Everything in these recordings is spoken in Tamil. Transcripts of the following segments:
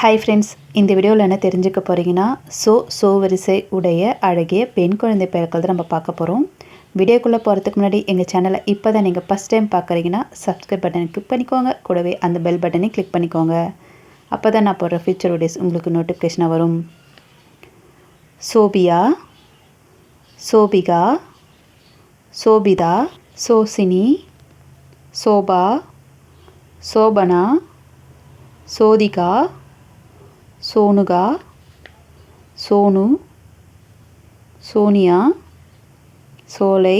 ஹாய் ஃப்ரெண்ட்ஸ் இந்த வீடியோவில் என்ன தெரிஞ்சுக்க போகிறீங்கன்னா சோ சோ வரிசை உடைய அழகிய பெண் குழந்தை பெயர்கள் தான் நம்ம பார்க்க போகிறோம் வீடியோக்குள்ளே போகிறதுக்கு முன்னாடி எங்கள் சேனலை இப்போ தான் நீங்கள் ஃபஸ்ட் டைம் பார்க்குறீங்கன்னா சப்ஸ்கிரைப் பட்டனை கிளிக் பண்ணிக்கோங்க. கூடவே அந்த பெல் பட்டனை கிளிக் பண்ணிக்கோங்க. அப்போ தான் நான் போடுற ஃபியூச்சர் வீடியோஸ் உங்களுக்கு நோட்டிஃபிகேஷனாக வரும். சோபியா சோபிகா சோபிதா சோசினி சோபா சோபனா சோதிகா சோனுகா சோனு சோனியா சோலை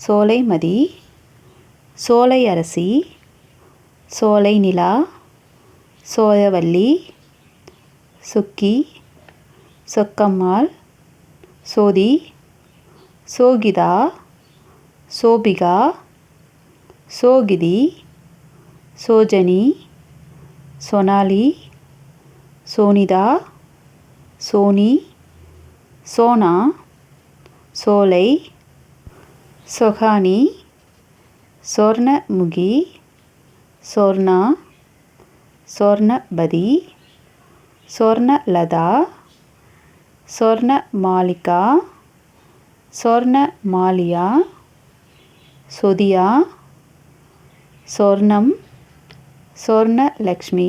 சோலைமதி சோலை அரசி சோலை நிலா சோழவல்லி சுக்கி சொக்கம்மாள் சோதி சோகிதா சோபிகா சோகிதி சோஜனி சோனாலி சோனிதா சோனி சோனா சோலை சொஹானி சொர்ணமுகி சொர்ணா சொர்ணபதி சொர்ணலதா சொர்ண மாலிகா சொர்ண மாலியா சொதியா சொர்ணம் சொர்ணலக்ஷ்மி.